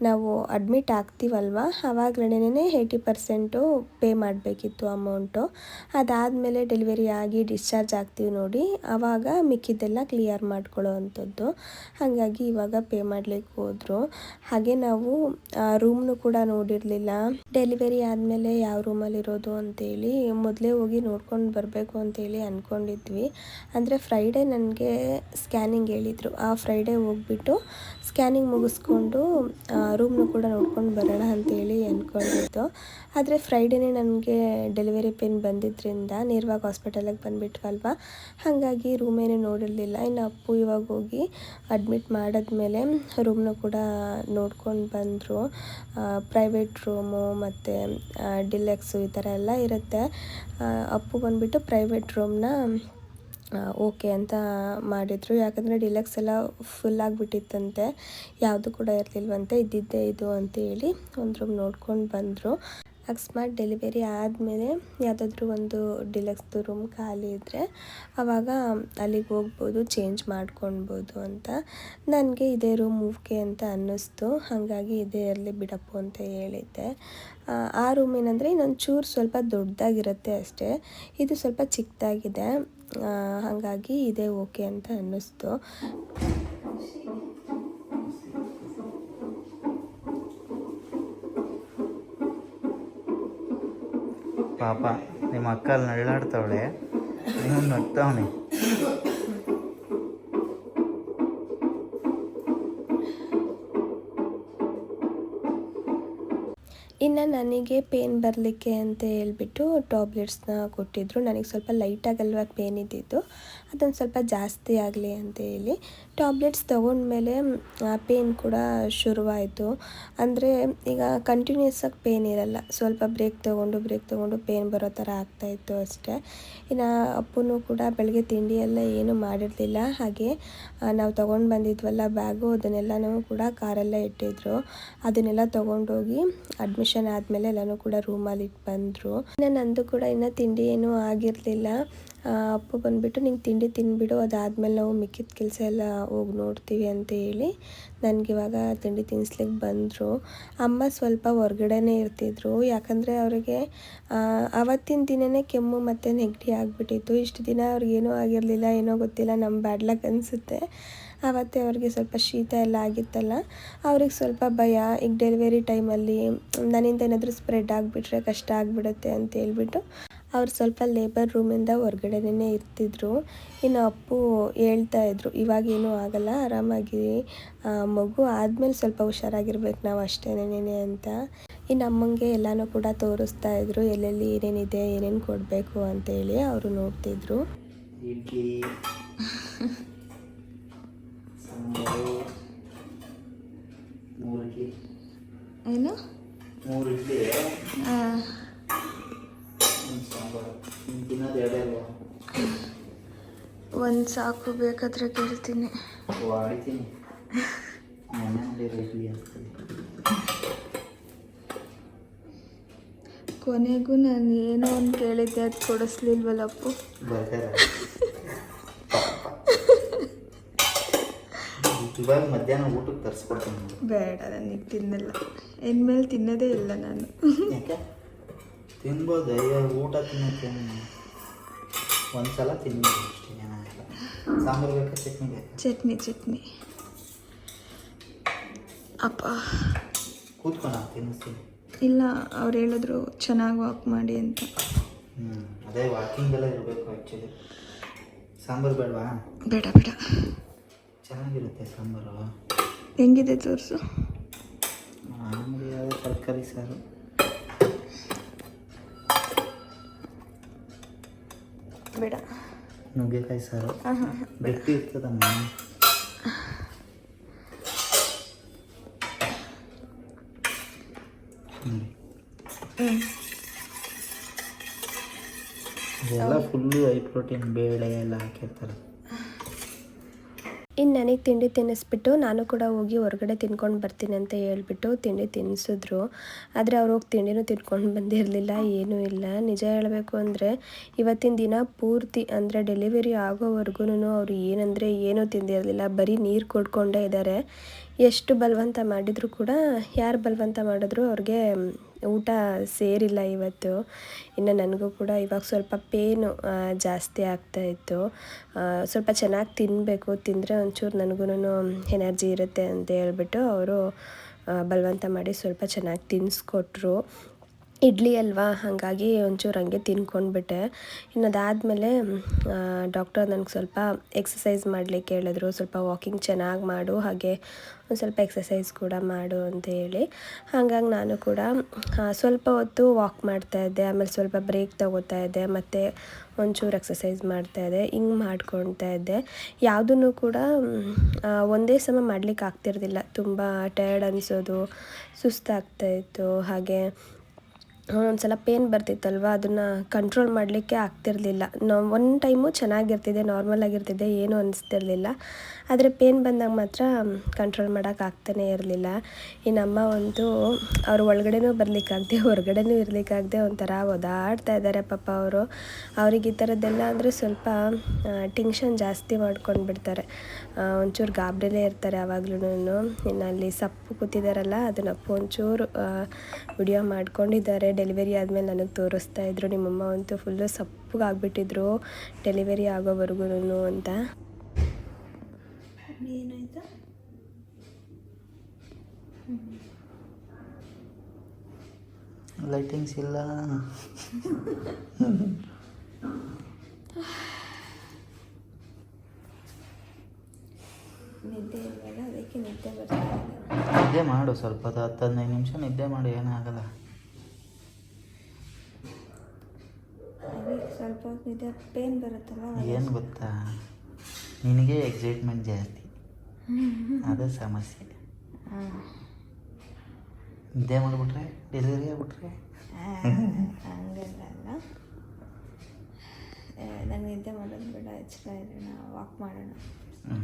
ನಾವು ಅಡ್ಮಿಟ್ ಆಗ್ತೀವಲ್ವ? ಆವಾಗಲೇ ಏಯ್ಟಿ ಪರ್ಸೆಂಟು ಪೇ ಮಾಡಬೇಕಿತ್ತು ಅಮೌಂಟು ಅದಾದಮೇಲೆ ಡೆಲಿವರಿ ಆಗಿ ಡಿಸ್ಚಾರ್ಜ್ ಆಗ್ತೀವಿ ನೋಡಿ. ಆವಾಗ ಮಿಕ್ಕಿದ್ದೆಲ್ಲ ಕ್ಲಿಯರ್ ಮಾಡ್ಕೊಳ್ಳೋ ಅಂಥದ್ದು. ಹಾಗಾಗಿ ಇವಾಗ ಪೇ ಮಾಡ್ಲಿಕ್ಕೆ ಹೋದರು. ಹಾಗೆ ನಾವು ರೂಮ್ನು ಕೂಡ ನೋಡಿರಲಿಲ್ಲ. ಡೆಲಿವರಿ ಆದಮೇಲೆ ಯಾವ ರೂಮಲ್ಲಿರೋದು ಅಂತೇಳಿ ಮೊದಲೇ ಹೋಗಿ ನೋಡ್ಕೊಂಡು ಬರಬೇಕು ಅಂತೇಳಿ ಅಂದ್ಕೊಂಡಿದ್ವಿ ಅಂದರೆ ಫ್ರೈಡೇ ನನಗೆ ಸ್ಕ್ಯಾನಿಂಗ್ ಹೇಳಿದರು. ಆ ಫ್ರೈಡೇ ಹೋಗ್ಬಿಟ್ಟು ಸ್ಕ್ಯಾನಿಂಗ್ ಮುಗಿಸ್ಕೊಂಡು ರೂಮ್ನು ಕೂಡ ನೋಡ್ಕೊಂಡು ಬರೋಣ ಅಂತೇಳಿ ಅಂದ್ಕೊಂಡಿದ್ದು ಆದರೆ ಫ್ರೈಡೇನೇ ನನಗೆ ಡೆಲಿವರಿ ಪೇನ್ ಬಂದಿದ್ದರಿಂದ ನೇರವಾಗಿ ಹಾಸ್ಪಿಟಲಿಗೆ ಬಂದುಬಿಟ್ವಲ್ವ? ಹಾಗಾಗಿ ರೂಮೇನೂ ನೋಡಿರಲಿಲ್ಲ. ಇನ್ನು ಅಪ್ಪು ಇವಾಗ ಹೋಗಿ ಅಡ್ಮಿಟ್ ಮಾಡಿದ್ಮೇಲೆ ರೂಮ್ನು ಕೂಡ ನೋಡ್ಕೊಂಡು ಬಂದರು. ಪ್ರೈವೇಟ್ ರೂಮು ಮತ್ತು ಡಿಲೆಕ್ಸು ಈ ಥರ ಎಲ್ಲ ಇರುತ್ತೆ. ಅಪ್ಪು ಬಂದುಬಿಟ್ಟು ಪ್ರೈವೇಟ್ ರೂಮ್ನ ಓಕೆ ಅಂತ ಮಾಡಿದರು. ಯಾಕಂದರೆ ಡಿಲಕ್ಸ್ ಎಲ್ಲ ಫುಲ್ ಆಗಿಬಿಟ್ಟಿತ್ತಂತೆ. ಯಾವುದು ಕೂಡ ಇರಲಿಲ್ವಂತೆ ಇದ್ದಿದ್ದೇ ಇದು ಅಂತೇಳಿ ಒಂದು ರೂಮ್ ನೋಡ್ಕೊಂಡು ಬಂದರು. ಅಕಸ್ಮಾತ್ ಡೆಲಿವರಿ ಆದಮೇಲೆ ಯಾವುದಾದ್ರೂ ಒಂದು ಡಿಲಕ್ಸ್ದು ರೂಮ್ ಖಾಲಿ ಇದ್ದರೆ ಆವಾಗ ಅಲ್ಲಿಗೆ ಹೋಗ್ಬೋದು ಚೇಂಜ್ ಮಾಡ್ಕೊಳ್ಬೋದು ಅಂತ. ನನಗೆ ಇದೇ ರೂಮ್ ಓಕೆ ಅಂತ ಅನ್ನಿಸ್ತು. ಹಾಗಾಗಿ ಇದೇ ಇರಲಿ ಬಿಡಪ್ಪು ಅಂತ ಹೇಳಿದ್ದೆ. ಆ, ರೂಮ್ ಏನಂದರೆ ಇನ್ನೊಂದು ಚೂರು ಸ್ವಲ್ಪ ದೊಡ್ಡದಾಗಿರುತ್ತೆ ಅಷ್ಟೇ. ಇದು ಸ್ವಲ್ಪ ಚಿಕ್ಕದಾಗಿದೆ. ಹಾಗಾಗಿ ಇದೇ ಓಕೆ ಅಂತ ಅನ್ನಿಸ್ತು. ಪಾಪ ನಿಮ್ಮ ಅಕ್ಕಲ್ಲಿ ನಳ್ಳಾಡ್ತಾವಳೆ ನೀವು ನನ್ನ ಇನ್ನು ನನಗೆ ಪೇನ್ ಬರಲಿಕ್ಕೆ ಅಂತ ಹೇಳ್ಬಿಟ್ಟು ಟ್ಯಾಬ್ಲೆಟ್ಸ್ನ ಕೊಟ್ಟಿದ್ದರು ನನಗೆ ಸ್ವಲ್ಪ ಲೈಟಾಗಲ್ವ ಪೇನ್ ಇದ್ದಿದ್ದು. ಅದೊಂದು ಸ್ವಲ್ಪ ಜಾಸ್ತಿ ಆಗಲಿ ಅಂತ ಹೇಳಿ ಟ್ಯಾಬ್ಲೆಟ್ಸ್ ತೊಗೊಂಡ್ಮೇಲೆ ಪೇನ್ ಕೂಡ ಶುರುವಾಯಿತು. ಅಂದರೆ ಈಗ ಕಂಟಿನ್ಯೂಸ್ ಆಗಿ ಪೇನ್ ಇರಲ್ಲ. ಸ್ವಲ್ಪ ಬ್ರೇಕ್ ತೊಗೊಂಡು ಬ್ರೇಕ್ ತೊಗೊಂಡು ಪೇನ್ ಬರೋ ಥರ ಆಗ್ತಾಯಿತ್ತು ಅಷ್ಟೇ. ಇನ್ನು ಅಪ್ಪನೂ ಕೂಡ ಬೆಳಗ್ಗೆ ತಿಂಡಿ ಎಲ್ಲ ಏನು ಮಾಡಿರಲಿಲ್ಲ. ಹಾಗೆ ನಾವು ತೊಗೊಂಡು ಬಂದಿದ್ವಲ್ಲ ಬ್ಯಾಗು ಅದನ್ನೆಲ್ಲನೂ ಕೂಡ ಕಾರಲ್ಲೇ ಇಟ್ಟಿದ್ರು. ಅದನ್ನೆಲ್ಲ ತೊಗೊಂಡೋಗಿ ಅಡ್ಮಿಷನ್ ಆದಮೇಲೆ ಎಲ್ಲನೂ ಕೂಡ ರೂಮಲ್ಲಿ ಇಟ್ಟು ಬಂದರು. ಇನ್ನು ನಂದು ಕೂಡ ಇನ್ನು ತಿಂಡಿ ಏನೂ ಆಗಿರಲಿಲ್ಲ. ಅಪ್ಪ ಬಂದುಬಿಟ್ಟು, ನಿಂಗೆ ತಿಂಡಿ ತಿನ್ಬಿಡು, ಅದಾದಮೇಲೆ ನಾವು ಮಿಕ್ಕಿದ ಕೆಲಸ ಎಲ್ಲ ಹೋಗಿ ನೋಡ್ತೀವಿ ಅಂತ ಹೇಳಿ ನನಗಿವಾಗ ತಿಂಡಿ ತಿನ್ನಿಸ್ಲಿಕ್ಕೆ ಬಂದರು. ಅಮ್ಮ ಸ್ವಲ್ಪ ಹೊರಗಡೆನೇ ಇರ್ತಿದ್ರು. ಯಾಕಂದರೆ ಅವರಿಗೆ ಆವತ್ತಿನ ದಿನವೇ ಕೆಮ್ಮು ಮತ್ತು ನೆಗಡಿ ಆಗಿಬಿಟ್ಟಿತ್ತು. ಇಷ್ಟು ದಿನ ಅವ್ರಿಗೇನೂ ಆಗಿರಲಿಲ್ಲ, ಏನೋ ಗೊತ್ತಿಲ್ಲ ನಮ್ಮ ಬ್ಯಾಡ್ ಲಕ್ ಅನಿಸುತ್ತೆ. ಆವತ್ತೇ ಅವ್ರಿಗೆ ಸ್ವಲ್ಪ ಶೀತ ಎಲ್ಲ ಆಗಿತ್ತಲ್ಲ, ಅವ್ರಿಗೆ ಸ್ವಲ್ಪ ಭಯ. ಈಗ ಡೆಲಿವರಿ ಟೈಮಲ್ಲಿ ನನ್ನಿಂದ ಏನಾದರೂ ಸ್ಪ್ರೆಡ್ ಆಗಿಬಿಟ್ರೆ ಕಷ್ಟ ಆಗಿಬಿಡುತ್ತೆ ಅಂತ ಹೇಳ್ಬಿಟ್ಟು ಅವ್ರು ಸ್ವಲ್ಪ ಲೇಬರ್ ರೂಮಿಂದ ಹೊರ್ಗಡೆನೇ ಇರ್ತಿದ್ರು. ಇನ್ನು ಅಪ್ಪು ಹೇಳ್ತಾ ಇದ್ರು ಇವಾಗೇನೂ ಆಗಲ್ಲ, ಆರಾಮಾಗಿ ಮಗು ಆದಮೇಲೆ ಸ್ವಲ್ಪ ಹುಷಾರಾಗಿರ್ಬೇಕು ನಾವು ಅಷ್ಟೇನೇನೆ ಅಂತ. ಇನ್ನು ಅಮ್ಮಂಗೆ ಎಲ್ಲನೂ ಕೂಡ ತೋರಿಸ್ತಾ ಇದ್ರು, ಎಲ್ಲೆಲ್ಲಿ ಏನೇನಿದೆ, ಏನೇನು ಕೊಡಬೇಕು ಅಂತೇಳಿ ಅವರು ನೋಡ್ತಿದ್ರು. ಏನು? ಮೂರು ಒಂದು ಸಾಕು ಬೇಕಾದ್ರೆ ಕೇಳ್ತೀನಿ. ಕೊನೆಗೂ ನಾನು ಏನೋ ಒಂದು ಕೇಳಿದ್ದೆ ಅದು ಕೊಡಿಸ್ಲಿಲ್ವಲ್ಲಪ್ಪು ಬರ್ಗರ್ ಪಾಪ ಇವಾಗ ಮಧ್ಯಾಹ್ನ ಊಟಕ್ಕೆ ತರಿಸ್ಕೊಡ್ತೀನಿ ಬಿಡು. ನನಗೆ ತಿನ್ನಲ್ಲ. ಇನ್ಮೇಲೆ ತಿನ್ನೋದೇ ಇಲ್ಲ ನಾನು. ಯಾಕೆ? ತಿನ್ಬೋದು ಅಯ್ಯೋ ಊಟ ತಿನ್ನೋಕ್ಕೆ ಒಂದು ಸಲ ತಿನ್ಬೋದು ಅಷ್ಟೇ ಏನಾಗಲ್ಲ ಸಾಂಬಾರು ಬೇಕಾ ಚಟ್ನಿ ಬೇಕಾ? ಚಟ್ನಿ ಚಟ್ನಿ. ಅಪ್ಪ. ಕೂತ್ಕೊಂಡು ನಾನು ತಿನ್ನಿಸ್ತೀನಿ. ಇಲ್ಲ ಅವ್ರು ಹೇಳಿದ್ರು ಚೆನ್ನಾಗಿ ವಾಕ್ ಮಾಡಿ ಅಂತ. ಹ್ಞೂ ಅದೇ ವಾಕಿಂಗೆಲ್ಲ ಇರಬೇಕು ಆ್ಯಕ್ಚುಲಿ ಸಾಂಬಾರು ಬೇಡವಾ? ಬೇಡ ಬೇಡ. ಚೆನ್ನಾಗಿರುತ್ತೆ ಸಾಂಬಾರು. ಹೆಂಗಿದೆ ತೋರಿಸು. ಮಾಮೂಲಿ ತರಕಾರಿ ಸಾರು. ಬೇಡ. ನುಗ್ಗೆಕಾಯಿ ಸಾರು. ಬೆಟ್ಟಿ ಗಟ್ಟಿ ಇರ್ತದಮ್ಮ. ಎಲ್ಲ ಫುಲ್ಲು ಹೈ ಪ್ರೋಟೀನ್ ಬೇಳೆ ಎಲ್ಲ ಹಾಕಿರ್ತಾರೆ. ಇನ್ನು ನನಗೆ ತಿಂಡಿ ತಿನ್ನಿಸ್ಬಿಟ್ಟು ನಾನು ಕೂಡ ಹೋಗಿ ಹೊರಗಡೆ ತಿನ್ಕೊಂಡು ಬರ್ತೀನಿ ಅಂತ ಹೇಳ್ಬಿಟ್ಟು ತಿಂಡಿ ತಿನ್ನಿಸಿದ್ರು ಆದರೆ ಅವ್ರು ಹೋಗಿ ತಿಂಡಿನೂ ತಿನ್ಕೊಂಡು ಬಂದಿರಲಿಲ್ಲ, ಏನೂ ಇಲ್ಲ. ನಿಜ ಹೇಳಬೇಕು ಅಂದರೆ ಇವತ್ತಿನ ದಿನ ಪೂರ್ತಿ ಅಂದರೆ ಡೆಲಿವರಿ ಆಗೋವರೆಗೂ ಅವರು ಏನಂದರೆ ಏನೂ ತಿಂದಿರಲಿಲ್ಲ. ಬರೀ ನೀರು ಕೊಡ್ಕೊಂಡೇ ಇದ್ದಾರೆ ಎಷ್ಟು ಬಲವಂತ ಮಾಡಿದರೂ ಕೂಡ ಯಾರು ಬಲವಂತ ಮಾಡಿದ್ರು ಅವ್ರಿಗೆ ಊಟ ಸೇರಿಲ್ಲ ಇವತ್ತು. ಇನ್ನು ನನಗೂ ಕೂಡ ಇವಾಗ ಸ್ವಲ್ಪ ಪೇನು ಜಾಸ್ತಿ ಆಗ್ತಾ ಇತ್ತು. ಸ್ವಲ್ಪ ಚೆನ್ನಾಗಿ ತಿನ್ನಬೇಕು ತಿಂದರೆ ಒಂಚೂರು ನನಗೂ ಎನರ್ಜಿ ಇರುತ್ತೆ ಅಂತ ಹೇಳ್ಬಿಟ್ಟು ಅವರು ಬಲವಂತ ಮಾಡಿ ಸ್ವಲ್ಪ ಚೆನ್ನಾಗಿ ತಿನ್ನಿಸ್ಕೊಟ್ರು ಇಡ್ಲಿ ಅಲ್ವಾ? ಹಾಗಾಗಿ ಒಂಚೂರು ಹಂಗೆ ತಿನ್ಕೊಂಡ್ಬಿಟ್ಟೆ. ಇನ್ನು ಅದಾದಮೇಲೆ ಡಾಕ್ಟರ್ ನನಗೆ ಸ್ವಲ್ಪ ಎಕ್ಸಸೈಸ್ ಮಾಡಲಿಕ್ಕೆ ಹೇಳಿದ್ರು. ಸ್ವಲ್ಪ ವಾಕಿಂಗ್ ಚೆನ್ನಾಗಿ ಮಾಡು, ಹಾಗೆ ಒಂದು ಸ್ವಲ್ಪ ಎಕ್ಸಸೈಸ್ ಕೂಡ ಮಾಡು ಅಂತ ಹೇಳಿ. ಹಾಗಾಗಿ ನಾನು ಕೂಡ ಸ್ವಲ್ಪ ಹೊತ್ತು ವಾಕ್ ಮಾಡ್ತಾ ಇದ್ದೆ. ಆಮೇಲೆ ಸ್ವಲ್ಪ ಬ್ರೇಕ್ ತಗೋತಾ ಇದ್ದೆ. ಮತ್ತು ಒಂಚೂರು ಎಕ್ಸಸೈಸ್ ಮಾಡ್ತಾ ಇದ್ದೆ. ಹಿಂಗೆ ಮಾಡ್ಕೊಳ್ತಾ ಇದ್ದೆ. ಯಾವುದನ್ನು ಕೂಡ ಒಂದೇ ಸಮ ಮಾಡ್ಲಿಕ್ಕೆ ಆಗ್ತಿರಲಿಲ್ಲ ತುಂಬ ಟಯರ್ಡ್ ಅನಿಸೋದು ಸುಸ್ತಾಗ್ತಾಯಿತ್ತು ಹಾಗೆ ಒಂದ್ಸಲ ಪೇನ್ ಬರ್ತಿತ್ತಲ್ವ, ಅದನ್ನು ಕಂಟ್ರೋಲ್ ಮಾಡಲಿಕ್ಕೆ ಆಗ್ತಿರಲಿಲ್ಲ. ನಾವು ಒಂದು ಟೈಮು ಚೆನ್ನಾಗಿರ್ತಿದೆ ನಾರ್ಮಲ್ ಆಗಿರ್ತಿದೆ, ಏನೂ ಅನಿಸ್ತಿರ್ಲಿಲ್ಲ. ಆದರೆ ಪೇನ್ ಬಂದಾಗ ಮಾತ್ರ ಕಂಟ್ರೋಲ್ ಮಾಡೋಕೆ ಆಗ್ತಾನೇ ಇರಲಿಲ್ಲ. ಇನ್ನು ಅಮ್ಮ ಅವ್ರ ಒಳಗಡೆನೂ ಬರ್ಲಿಕ್ಕಾಗದೆ ಹೊರಗಡೆನೂ ಇರಲಿಕ್ಕಾಗದೆ ಒಂಥರ ಓದಾಡ್ತಾ ಇದ್ದಾರೆ ಪಾಪ ಅವರು. ಅವ್ರಿಗೆ ಈ ಥರದ್ದೆಲ್ಲ ಅಂದರೆ ಸ್ವಲ್ಪ ಟೆನ್ಷನ್ ಜಾಸ್ತಿ ಮಾಡ್ಕೊಂಡು ಬಿಡ್ತಾರೆ. ಒಂಚೂರು ಗಾಬರಿಲೇ ಇರ್ತಾರೆ ಯಾವಾಗ್ಲೂ ಇನ್ನು ಅಲ್ಲಿ ಸಪ್ಪು ಕೂತಿದ್ದಾರಲ್ಲ ಅದನ್ನ ಒಂಚೂರು ವಿಡಿಯೋ ಮಾಡ್ಕೊಂಡಿದ್ದಾರೆ. ಡೆಲಿವರಿ ಆದಮೇಲೆ ನನಗೆ ತೋರಿಸ್ತಾ ಇದ್ರು. ನಿಮ್ಮಮ್ಮ ಅಂತೂ ಫುಲ್ಲು ಸಪ್ಪಗಾಗ್ಬಿಟ್ಟಿದ್ರು. ಡೆಲಿವರಿ ಆಗೋವರೆಗೂ ಅಂತ. ಏನಾಯ್ತು ಲೈಟಿಂಗ್ಸ್ ಇಲ್ಲ. ನಿದ್ದೆ ಇಲ್ವಲ್ಲ ಅದಕ್ಕೆ ನಿದ್ದೆ ಬರ್ತಾ ನಿದ್ದೆ ಮಾಡು ಸ್ವಲ್ಪ ಹೊತ್ತು ಹತ್ತು ಹದಿನೈದು ನಿಮಿಷ ನಿದ್ದೆ ಮಾಡು ಏನಾಗಲ್ಲ. ಸ್ವಲ್ಪ ಹೊತ್ತು ನಿದ್ದೆ ಪೇನ್ ಬರುತ್ತಲ್ಲ ಏನು ಗೊತ್ತಾ? ನಿನಗೆ ಎಕ್ಸೈಟ್ಮೆಂಟ್ ಜಾಸ್ತಿ. ಅದೇ ಸಮಸ್ಯೆ. ನಿದ್ದೆ ಮಾಡಿಬಿಟ್ರೆ ಡೆಲಿವರಿ ಆಗ್ಬಿಟ್ರೆ. ಹಂಗಲ್ಲ. ಅಲ್ಲ ನಾನು ನಿದ್ದೆ ಮಾಡೋದು ಬೇಡ ಎಚ್ಚರ ಇರೋಣ ವಾಕ್ ಮಾಡೋಣ. ಹ್ಞೂ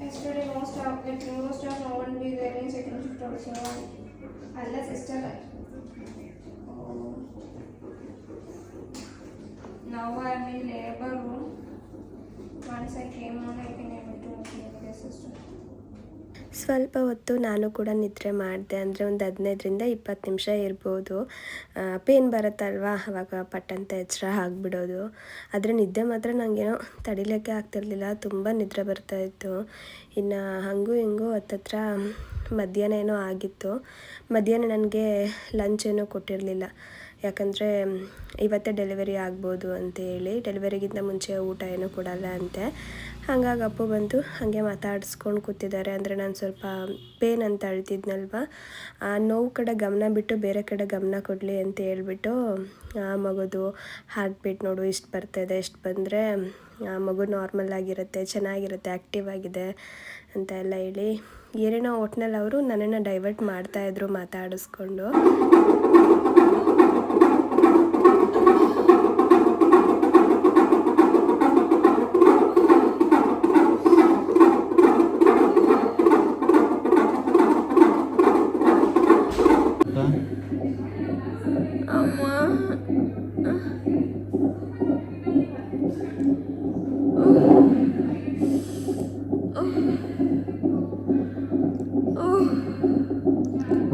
Yesterday, most of like most of no one be there in second shift also. Unless sister. Oh. Now I am in labor room. Once I came on, I can able to clean the sister. ಸ್ವಲ್ಪ ಹೊತ್ತು ನಾನು ಕೂಡ ನಿದ್ರೆ ಮಾಡಿದೆ. ಅಂದರೆ ಒಂದು ಹದಿನೈದರಿಂದ ಇಪ್ಪತ್ತು ನಿಮಿಷ ಇರ್ಬೋದು. ಪೇನ್ ಬರುತ್ತಲ್ವಾ? ಅವಾಗ ಪಟ್ಟಂತ ಎಚ್ಚರ ಆಗಿಬಿಡೋದು. ಆದರೆ ನಿದ್ದೆ ಮಾತ್ರ ನನಗೇನೋ ತಡಿಲಿಕ್ಕೆ ಆಗ್ತಿರ್ಲಿಲ್ಲ. ತುಂಬ ನಿದ್ರೆ ಬರ್ತಾಯಿತ್ತು ಇನ್ನು ಹಾಗೂ ಹಿಂಗೂ ಹತ್ತತ್ರ ಮಧ್ಯಾಹ್ನ ಏನೋ ಆಗಿತ್ತು. ಮಧ್ಯಾಹ್ನ ನನಗೆ ಲಂಚ್ ಏನೋ ಕೊಟ್ಟಿರಲಿಲ್ಲ. ಯಾಕಂದರೆ ಇವತ್ತೇ ಡೆಲಿವರಿ ಆಗ್ಬೋದು ಅಂತ ಹೇಳಿ. ಡೆಲಿವರಿಗಿಂತ ಮುಂಚೆ ಊಟ ಏನೂ ಕೊಡಲ್ಲ ಅಂತೆ. ಹಾಗಾಗಿ ಅಪ್ಪು ಬಂದು ಹಾಗೆ ಮಾತಾಡಿಸ್ಕೊಂಡು ಕೂತಿದ್ದಾರೆ. ಅಂದರೆ ನಾನು ಸ್ವಲ್ಪ ಪೇನ್ ಅಂತ ಅಳ್ತಿದ್ನಲ್ವ? ಆ, ನೋವು ಕಡೆ ಗಮನ ಬಿಟ್ಟು ಬೇರೆ ಕಡೆ ಗಮನ ಕೊಡಲಿ ಅಂತ ಹೇಳ್ಬಿಟ್ಟು, ಆ, ಮಗುದು ಹಾರ್ಟ್ ನೋಡು ಇಷ್ಟು ಬರ್ತಾಯಿದೆ ಎಷ್ಟು ಬಂದರೆ, ಆ, ಮಗು ನಾರ್ಮಲ್ ಆಗಿರುತ್ತೆ, ಚೆನ್ನಾಗಿರುತ್ತೆ ಆ್ಯಕ್ಟಿವ್ ಆಗಿದೆ ಅಂತ ಎಲ್ಲ ಹೇಳಿ, ಏನೇನೋ ಒಟ್ನಲ್ಲಿ ಅವರು ನನ್ನನ್ನು ಡೈವರ್ಟ್ ಮಾಡ್ತಾಯಿದ್ರು ಮಾತಾಡಿಸ್ಕೊಂಡು. ಅಮ್ಮ.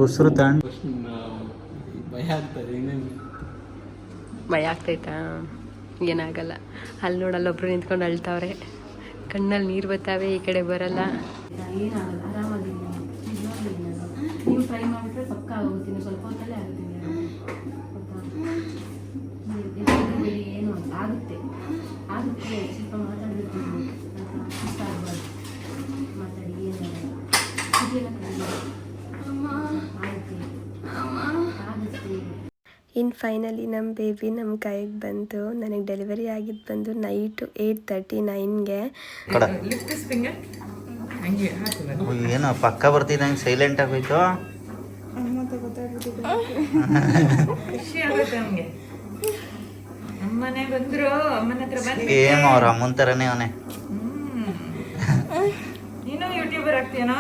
ಉಸಿರು ತಾಣ ಭಯ ಆಗ್ತದೆ ಭಯ ಆಗ್ತೈತಾ? ಏನಾಗಲ್ಲ. ಅಲ್ಲಿ ನೋಡಲ್ಲ ಒಬ್ರು ನಿಂತ್ಕೊಂಡು ಅಳ್ತಾವ್ರೆ. ಕಣ್ಣಲ್ಲಿ ನೀರು ಬರ್ತಾವೆ ಈ ಕಡೆ ಬರಲ್ಲ. ಏನಾಗಲ್ಲ ಆರಾಮಾಗಿ ನೀವು ಟ್ರೈ ಮಾಡಿದ್ರೆ ಪಕ್ಕ ಹೋಗ್ತೀನಿ. ಸ್ವಲ್ಪ ಹೊತ್ತಲ್ಲೇ ಆಗುತ್ತೆ. ಇನ್ನು ಫೈನಲಿ ನಮ್ಮ ಬೇಬಿ ನಮ್ಮ ಕೈಗೆ ಬಂತು ನನಗೆ ಡೆಲಿವರಿ ಆಗಿದ್ದು ಬಂದು ನೈಟು ಏಯ್ಟ್ ತರ್ಟಿ ನೈನ್ಗೆ. ಏನು ಏನೋ ಪಕ್ಕ ಬರ್ತಿದ್ದಂಗೆ ಸೈಲೆಂಟ್ ಆಗೋಯ್ತು ಸೇಮ್ ಅವ್ರ ಅಮ್ಮನ ಥರನೇ ಅವನೇ. ನೀನು ಯೂಟ್ಯೂಬರ್ ಆಗ್ತೀಯನೋ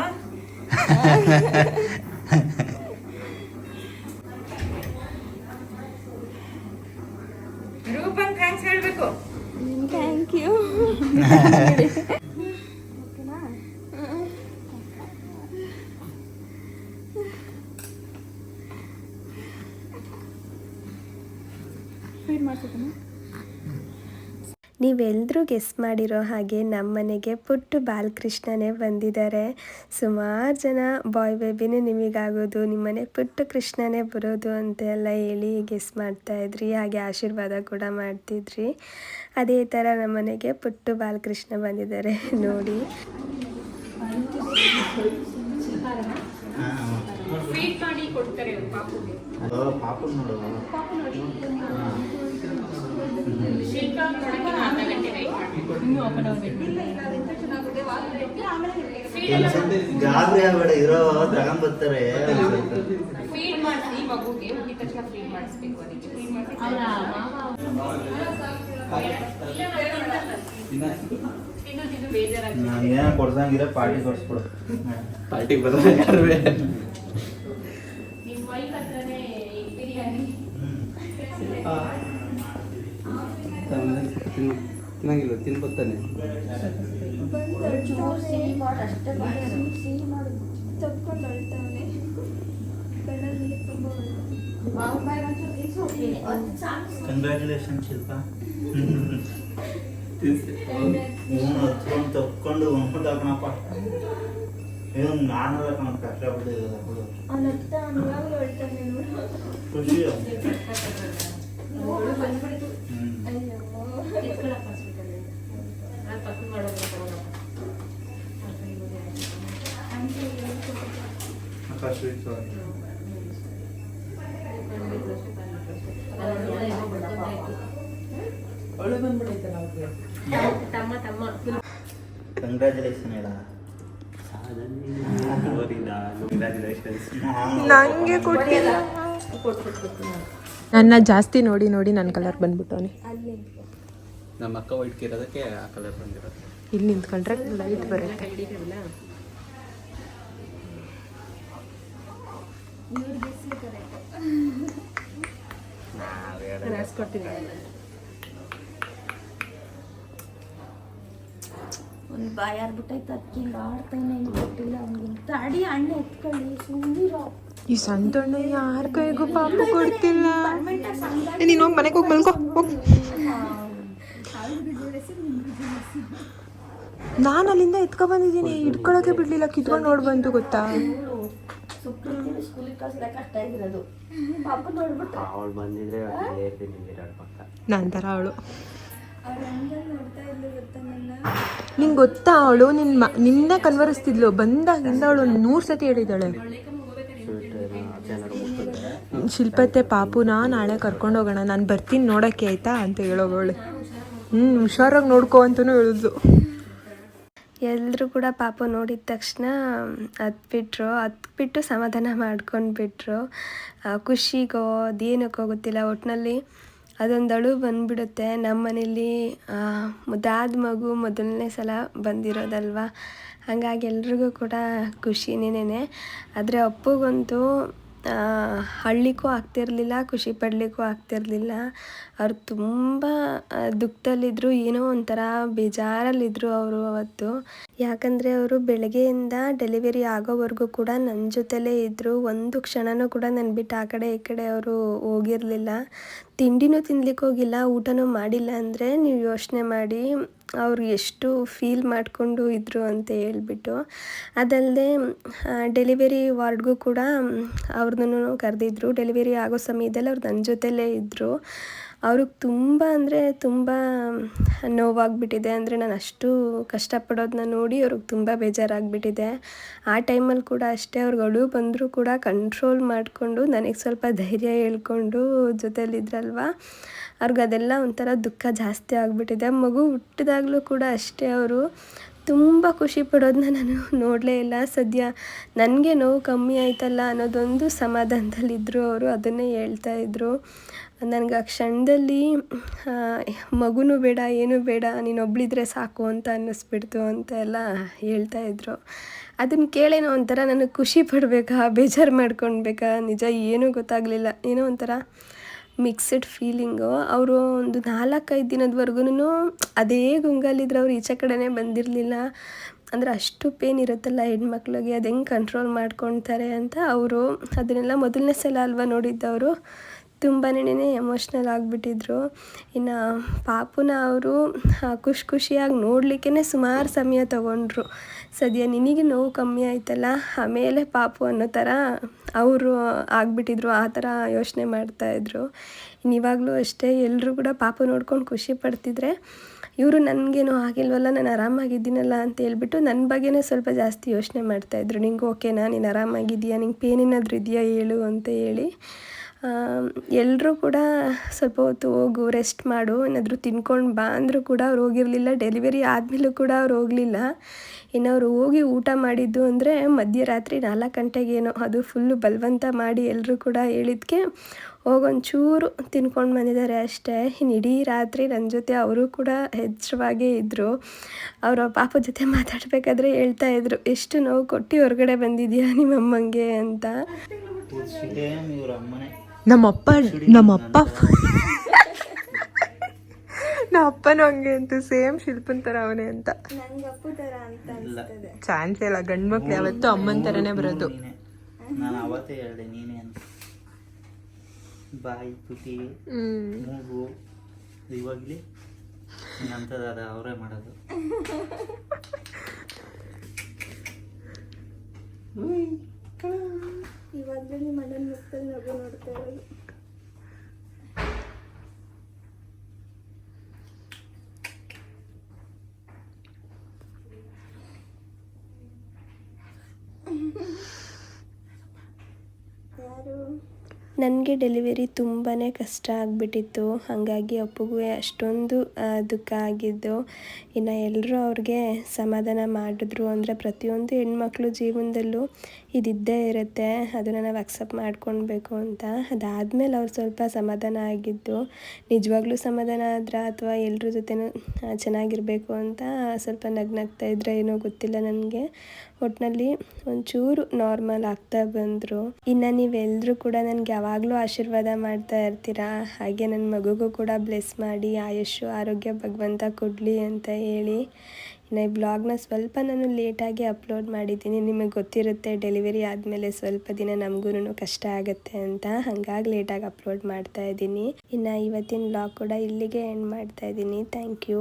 ರೂಪಂಗ್ ಥ್ಯಾಂಕ್ಸ್ ಹೇಳ್ಬೇಕು ನೀವೆಲ್ಲರೂ ಗೆಸ್ ಮಾಡಿರೋ ಹಾಗೆ ನಮ್ಮ ಮನೆಗೆ ಪುಟ್ಟು ಬಾಲಕೃಷ್ಣನೇ ಬಂದಿದ್ದಾರೆ. ಸುಮಾರು ಜನ ಬಾಯ್ ಬೇಬಿನೇ ನಿಮಗಾಗೋದು ನಿಮ್ಮ ಮನೆ ಪುಟ್ಟು ಕೃಷ್ಣನೇ ಬರೋದು ಅಂತೆಲ್ಲ ಹೇಳಿ ಗೆಸ್ ಮಾಡ್ತಾಯಿದ್ರಿ ಹಾಗೆ ಆಶೀರ್ವಾದ ಕೂಡ ಮಾಡ್ತಿದ್ರಿ. ಅದೇ ಥರ ನಮ್ಮ ಮನೆಗೆ ಪುಟ್ಟು ಬಾಲಕೃಷ್ಣ ಬಂದಿದ್ದಾರೆ ನೋಡಿ. ಪಾಪು ನೋಡು ಗಾಬರಿ ಆಗ್ಬೇಡ ಇರೋ ತಗೊಂಬರ್ತಾರೆ ಏನೋ ಕೊಡ್ಸಂಗಿದ್ರೆ ಪಾರ್ಟಿ ಕೊಡ್ಸ್ಬಿಡು ಪಾರ್ಟಿಗೆ ಬರೋದು ತಿನ್ನಂಗಿಲ್ಲ ತಿನ್ಬತ್ತಾನೆ. ಕಂಗ್ರ್ಯಾಚುಲೇಷನ್ ಶಿಲ್ಪ. ತಕ್ಕೊಂಡು ಉಣ್ಕೊಂಡು ಹಾಕೋಣಪ್ಪ. ಏನು ನಾನು ಕಣ ಕಷ್ಟಪಟ್ಟಿರೋದು ಖುಷಿ ಅಕ್ಕ ಸ್ವೀಟ್ ತಮ್ಮ ತಮ್ಮ ಕಂಗ್ರ್ಯಾಚುಲೇಷನ್ ಹೇಳ ನನಗೆ ಕೊಟ್ಟಿಲ್ಲ. ನನ್ನ ಜಾಸ್ತಿ ನೋಡಿ ನೋಡಿ ನನ್ನ ಕಲರ್ ಬಂದ್ಬಿಟ್ಟವನೆ. ನಮ್ಮ ಅಕ್ಕ ವೈಟ್ ಇರೋದಕ್ಕೆ ಆ ಕಲರ್ ಬಂದಿರೋದು. ಇಲ್ಲಿ ನಿಂತ್ಕೊಂಡ್ರೆ ಲೈಟ್ ಬರುತ್ತೆ. ಒಂದು ಬಾಯಾರ್ಬಿಟ್ಟೈತೆ ಅದಕ್ಕೆ ಹಿಂಗೆ ಆಡ್ತಾನೆ ಹಿಂಗೆ ಗೊತ್ತಿಲ್ಲ ಅವ್ನಿಗೆ ತಾಡಿ ಎತ್ಕೊಳ್ಳಿ ಸುಂದಿರೋ ಈ ಸಂತಣ್ಣ ಯಾರ ಕೈಗೂ ಪಾಪ ಕೊಡ್ತಿಲ್ಲ. ನೀನು ಹೋಗಿ ಮನೆಗೆ ಹೋಗಿ ಮಲ್ಕೋ ಹೋಗಿ. ನಾನು ಅಲ್ಲಿಂದ ಎತ್ಕೊ ಬಂದಿದ್ದೀನಿ. ಇಟ್ಕೊಳಕ್ಕೆ ಬಿಡ್ಲಿಲ್ಲ. ಕಿತ್ಕೊಂಡು ನೋಡಿ ಬಂತು ಗೊತ್ತಾ? ನನ್ನ ಥರ ಅವಳು. ನಿಂಗೆ ಗೊತ್ತಾ ಅವಳು? ನಿನ್ನ ಮ ನಿನ್ನೆ ಕನ್ವರಿಸ್ತಿದ್ಲು. ಬಂದಾಗಿಂದ ಅವಳು ನೂರು ಸತಿ ಹೇಳಿದ್ದಾಳೆ. ಶಿಲ್ಪತ್ತೆ ಪಾಪುನ ನಾಳೆ ಕರ್ಕೊಂಡು ಹೋಗೋಣ. ನಾನು ಬರ್ತೀನಿ ನೋಡೋಕ್ಕೆ ಆಯ್ತಾ? ಅಂತ ಹೇಳೋವಳೆ. ಹ್ಞೂ ಹುಷಾರಾಗಿ ನೋಡ್ಕೊ ಅಂತಲೂ ಹೇಳಿದ್ಲು ಎಲ್ಲರೂ ಕೂಡ ಪಾಪ ನೋಡಿದ ತಕ್ಷಣ ಹತ್ಬಿಟ್ರು ಹತ್ಬಿಟ್ಟು ಸಮಾಧಾನ ಮಾಡ್ಕೊಂಡು ಬಿಟ್ರು ಖುಷಿಗೋ, ಅದೇನಕ್ಕೋ ಗೊತ್ತಿಲ್ಲ. ಒಟ್ಟಿನಲ್ಲಿ ಅದೊಂದು ಅಳು ಬಂದ್ಬಿಡುತ್ತೆ. ನಮ್ಮ ಮನೇಲಿ ಮುದ್ದಾದ ಮಗು ಮೊದಲನೇ ಸಲ ಬಂದಿರೋದಲ್ವ? ಹಾಗಾಗಿ ಎಲ್ರಿಗೂ ಕೂಡ ಖುಷಿನೇನೇ ಆದರೆ ಅಪ್ಪಗಂತೂ ಹಳ್ಳಿಕ್ಕೂ ಆಗ್ತಿರಲಿಲ್ಲ, ಖುಷಿ ಪಡಲಿಕ್ಕೂ ಆಗ್ತಿರ್ಲಿಲ್ಲ. ಅವ್ರು ತುಂಬ ದುಃಖದಲ್ಲಿದ್ದರು ಏನೋ ಒಂಥರ ಬೇಜಾರಲ್ಲಿದ್ದರು ಅವರು ಅವತ್ತು. ಯಾಕಂದರೆ ಅವರು ಬೆಳಗ್ಗೆಯಿಂದ ಡೆಲಿವರಿ ಆಗೋವರೆಗೂ ಕೂಡ ನನ್ನ ಜೊತೆಲೇ ಇದ್ದರು ಒಂದು ಕ್ಷಣನೂ ಕೂಡ ನನ್ನ ಬಿಟ್ಟು ಆ ಕಡೆ ಈ ಕಡೆ ಅವರು ಹೋಗಿರಲಿಲ್ಲ. ತಿಂಡಿನೂ ತಿನ್ಲಿಕ್ಕೆ ಹೋಗಿಲ್ಲ, ಊಟನೂ ಮಾಡಿಲ್ಲ ಅಂದರೆ ನೀವು ಯೋಚನೆ ಮಾಡಿ ಅವ್ರು ಎಷ್ಟು ಫೀಲ್ ಮಾಡಿಕೊಂಡು ಇದ್ದರು ಅಂತ ಹೇಳ್ಬಿಟ್ಟು. ಅದಲ್ಲದೆ ಡೆಲಿವರಿ ವಾರ್ಡ್ಗೂ ಕೂಡ ಅವ್ರನ್ನೂ ಕರೆದಿದ್ರು. ಡೆಲಿವರಿ ಆಗೋ ಸಮಯದಲ್ಲಿ ಅವ್ರು ನನ್ನ ಜೊತೆಲೇ ಇದ್ದರು ಅವ್ರಿಗೆ ತುಂಬ ಅಂದರೆ ತುಂಬ ನೋವಾಗ್ಬಿಟ್ಟಿದೆ ಅಂದರೆ ನಾನು ಅಷ್ಟು ಕಷ್ಟಪಡೋದನ್ನ ನೋಡಿ ಅವ್ರಿಗೆ ತುಂಬ ಬೇಜಾರಾಗಿಬಿಟ್ಟಿದೆ. ಆ ಟೈಮಲ್ಲಿ ಕೂಡ ಅಷ್ಟೇ ಅವ್ರಿಗೆ ಅಳು ಬಂದರೂ ಕೂಡ ಕಂಟ್ರೋಲ್ ಮಾಡಿಕೊಂಡು ನನಗೆ ಸ್ವಲ್ಪ ಧೈರ್ಯ ಹೇಳ್ಕೊಂಡು ಜೊತೆಯಲ್ಲಿದ್ರಲ್ವ ಅವ್ರಿಗೆ ಅದೆಲ್ಲ ಒಂಥರ ದುಃಖ ಜಾಸ್ತಿ ಆಗಿಬಿಟ್ಟಿದೆ. ಮಗು ಹುಟ್ಟಿದಾಗಲೂ ಕೂಡ ಅಷ್ಟೇ ಅವರು. ತುಂಬ ಖುಷಿ ಪಡೋದನ್ನ ನಾನು ನೋಡಲೇ ಇಲ್ಲ. ಸದ್ಯ ನನಗೆ ನೋವು ಕಮ್ಮಿ ಆಯ್ತಲ್ಲ ಅನ್ನೋದೊಂದು ಸಮಾಧಾನದಲ್ಲಿದ್ದರು ಅವರು, ಅದನ್ನೇ ಹೇಳ್ತಾ ಇದ್ದರು ನನಗೆ ಆ ಕ್ಷಣದಲ್ಲಿ ಮಗುನೂ ಬೇಡ, ಏನೂ ಬೇಡ, ನೀನೊಬ್ಳಿದ್ರೆ ಸಾಕು ಅಂತ ಅನ್ನಿಸ್ಬಿಡ್ತು ಅಂತ ಎಲ್ಲ ಹೇಳ್ತಾ ಇದ್ರು. ಅದನ್ನು ಕೇಳೇನೋ ಒಂಥರ ನನಗೆ ಖುಷಿ ಪಡಬೇಕಾ, ಬೇಜಾರು ಮಾಡ್ಕೊಳ್ಬೇಕಾ ನಿಜ ಏನೂ ಗೊತ್ತಾಗಲಿಲ್ಲ. ಏನೋ ಒಂಥರ ಮಿಕ್ಸಡ್ ಫೀಲಿಂಗು ಅವರು ಒಂದು ನಾಲ್ಕೈದು ದಿನದವರೆಗೂ ಅದೇ ಗುಂಗಲ್ಲಿದ್ರೆ ಅವ್ರು ಈಚೆ ಕಡೆನೇ ಬಂದಿರಲಿಲ್ಲ. ಅಂದರೆ ಅಷ್ಟು ಪೇನ್ ಇರುತ್ತಲ್ಲ ಹೆಣ್ಮಕ್ಳಿಗೆ, ಅದು ಹೆಂಗೆ ಕಂಟ್ರೋಲ್ ಮಾಡ್ಕೊಳ್ತಾರೆ ಅಂತ. ಅವರು ಅದನ್ನೆಲ್ಲ ಮೊದಲನೇ ಸಲ ಅಲ್ವಾ ನೋಡಿದ್ದವರು. ತುಂಬಾನೇ ಎಮೋಷ್ನಲ್ ಆಗಿಬಿಟ್ಟಿದ್ರು. ಇನ್ನು ಪಾಪುನ ಅವರು ಖುಷಿ ಖುಷಿಯಾಗಿ ನೋಡಲಿಕ್ಕೇ ಸುಮಾರು ಸಮಯ ತಗೊಂಡ್ರು. ಸದ್ಯ ನಿನಗೆ ನೋವು ಕಮ್ಮಿ ಆಯ್ತಲ್ಲ, ಆಮೇಲೆ ಪಾಪು ಅನ್ನೋ ಥರ ಅವರು ಆಗಿಬಿಟ್ಟಿದ್ರು, ಆ ಥರ ಯೋಚನೆ ಮಾಡ್ತಾಯಿದ್ರು ಇವಾಗಲೂ ಅಷ್ಟೇ ಎಲ್ಲರೂ ಕೂಡ ಪಾಪು ನೋಡ್ಕೊಂಡು ಖುಷಿ ಪಡ್ತಿದ್ರೆ, ಇವರು ನನಗೇನು ಆಗಿಲ್ವಲ್ಲ, ನಾನು ಆರಾಮಾಗಿದ್ದೀನಲ್ಲ ಅಂತ ಹೇಳ್ಬಿಟ್ಟು ನನ್ನ ಬಗ್ಗೆನೇ ಸ್ವಲ್ಪ ಜಾಸ್ತಿ ಯೋಚನೆ ಮಾಡ್ತಾಯಿದ್ರು ನಿಂಗೆ ಓಕೆನಾ? ನೀನು ಆರಾಮಾಗಿದ್ದೀಯಾ? ನಿಂಗೆ ಪೇನ್ ಏನಾದರೂ ಇದೆಯಾ? ಹೇಳು ಅಂತ ಹೇಳಿ. ಎಲ್ಲರೂ ಕೂಡ ಸ್ವಲ್ಪ ಹೊತ್ತು ಹೋಗು ರೆಸ್ಟ್ ಮಾಡು, ಏನಾದರೂ ತಿನ್ಕೊಂಡು ಬಾ ಅಂದರೂ ಕೂಡ ಅವ್ರು ಹೋಗಿರಲಿಲ್ಲ ಡೆಲಿವರಿ ಆದಮೇಲೂ ಕೂಡ ಅವ್ರು ಹೋಗಲಿಲ್ಲ. ಇನ್ನು ಅವರು ಹೋಗಿ ಊಟ ಮಾಡಿದ್ದು ಅಂದರೆ ಮಧ್ಯರಾತ್ರಿ ನಾಲ್ಕು ಗಂಟೆಗೇನೋ, ಅದು ಫುಲ್ಲು ಬಲವಂತ ಮಾಡಿ ಎಲ್ಲರೂ ಕೂಡ ಹೇಳಿದ್ಕೆ ಹೋಗೊಂಚೂರು ತಿನ್ಕೊಂಡು ಬಂದಿದ್ದಾರೆ ಅಷ್ಟೇ. ಇನ್ನು ಇಡೀ ರಾತ್ರಿ ನನ್ನ ಜೊತೆ ಅವರು ಕೂಡ ಹೆಚ್ಚರವಾಗೇ ಇದ್ದರು ಅವರ ಪಾಪ ಜೊತೆ ಮಾತಾಡಬೇಕಾದ್ರೆ ಹೇಳ್ತಾ ಇದ್ರು, ಎಷ್ಟು ನೋವು, ಕೊಟ್ಟು ಹೊರಗಡೆ ಬಂದಿದ್ಯಾ ನಿಮ್ಮಮ್ಮಂಗೆ? ಅಂತ. ನಮ್ಮಪ್ಪ ನಮ್ಮಪ್ಪ ನಮ್ಮ ಅಪ್ಪನೂ ಹಂಗೆ ಅಂತ ಸೇಮ್ ಶಿಲ್ಪನ್ ತರ ಅವನೇ ಅಂತ. ಚಾನ್ಸ್ ಇಲ್ಲ ಗಂಡ್ ಮಕ್ಳು ಯಾವತ್ತೂ ಅಮ್ಮನ ತರನೇ ಬರೋದು. ನಾನು. ಅವತ್ತೇ ಹೇಳಿದೆ ನೀನೇ ಅಂತ. ಬಾಯಿ ತುಟಿ ಮೂಗು ಇವಾಗಲಿ ಅದು ಅವರೇ ಮಾಡೋದು. ಇವಾಗಲೇ ನಿಮ್ಮ ಅಣ್ಣನ ಮುಖದಲ್ಲಿ ನಗು ನೋಡ್ತಾ ಇರೋದು. ನನಗೆ ಡೆಲಿವರಿ ತುಂಬಾ ಕಷ್ಟ ಆಗಿಬಿಟ್ಟಿತ್ತು. ಹಾಗಾಗಿ ಅಪ್ಪಗೂ ಅಷ್ಟೊಂದು ದುಃಖ ಆಗಿದ್ದು, ಇನ್ನು ಎಲ್ಲರೂ ಅವ್ರಿಗೆ ಸಮಾಧಾನ ಮಾಡಿದ್ರು. ಅಂದರೆ ಪ್ರತಿಯೊಂದು ಹೆಣ್ಮಕ್ಳು ಜೀವನದಲ್ಲೂ ಇದಿದ್ದೇ ಇರುತ್ತೆ. ಅದನ್ನು ನಾವು ಅಕ್ಸೆಪ್ಟ್ ಮಾಡ್ಕೊಳ್ಬೇಕು ಅಂತ. ಅದಾದಮೇಲೆ ಅವ್ರು ಸ್ವಲ್ಪ ಸಮಾಧಾನ ಆಗಿದ್ದು, ನಿಜವಾಗ್ಲೂ ಸಮಾಧಾನ ಆದ್ರೆ? ಅಥವಾ ಎಲ್ಲರ ಜೊತೆನೂ ಚೆನ್ನಾಗಿರಬೇಕು ಅಂತ ಸ್ವಲ್ಪ ನಗ್ನಗ್ತಾ ಇದ್ರೆ ಏನೋ ಗೊತ್ತಿಲ್ಲ ನನಗೆ. ಒಟ್ಟಿನಲ್ಲಿ ಒಂಚೂರು ನಾರ್ಮಲ್ ಆಗ್ತಾ ಬಂದರು. ಇನ್ನು ನೀವೆಲ್ಲರೂ ಕೂಡ ನನಗೆ ಯಾವಾಗಲೂ ಆಶೀರ್ವಾದ ಮಾಡ್ತಾ ಇರ್ತೀರಾ? ಹಾಗೆ ನನ್ನ ಮಗುಗೂ ಕೂಡ ಬ್ಲೆಸ್ ಮಾಡಿ ಆಯುಷು ಆರೋಗ್ಯ ಭಗವಂತ ಕೊಡಲಿ ಅಂತ ಹೇಳಿ. ಇನ್ನು ಈ ಬ್ಲಾಗ್ನ ಸ್ವಲ್ಪ ನಾನು ಲೇಟಾಗಿ ಅಪ್ಲೋಡ್ ಮಾಡಿದ್ದೀನಿ. ನಿಮಗೆ ಗೊತ್ತಿರುತ್ತೆ ಡೆಲಿವರಿ ಆದಮೇಲೆ ಸ್ವಲ್ಪ ದಿನ ನಮಗೂ ಕಷ್ಟ ಆಗುತ್ತೆ ಅಂತ. ಹಾಗಾಗಿ ಲೇಟಾಗಿ ಅಪ್ಲೋಡ್ ಮಾಡ್ತಾ ಇದ್ದೀನಿ. ಇನ್ನು ಇವತ್ತಿನ ಬ್ಲಾಗ್ ಕೂಡ ಇಲ್ಲಿಗೆ ಎಂಡ್ ಮಾಡ್ತಾ ಇದ್ದೀನಿ. Thank you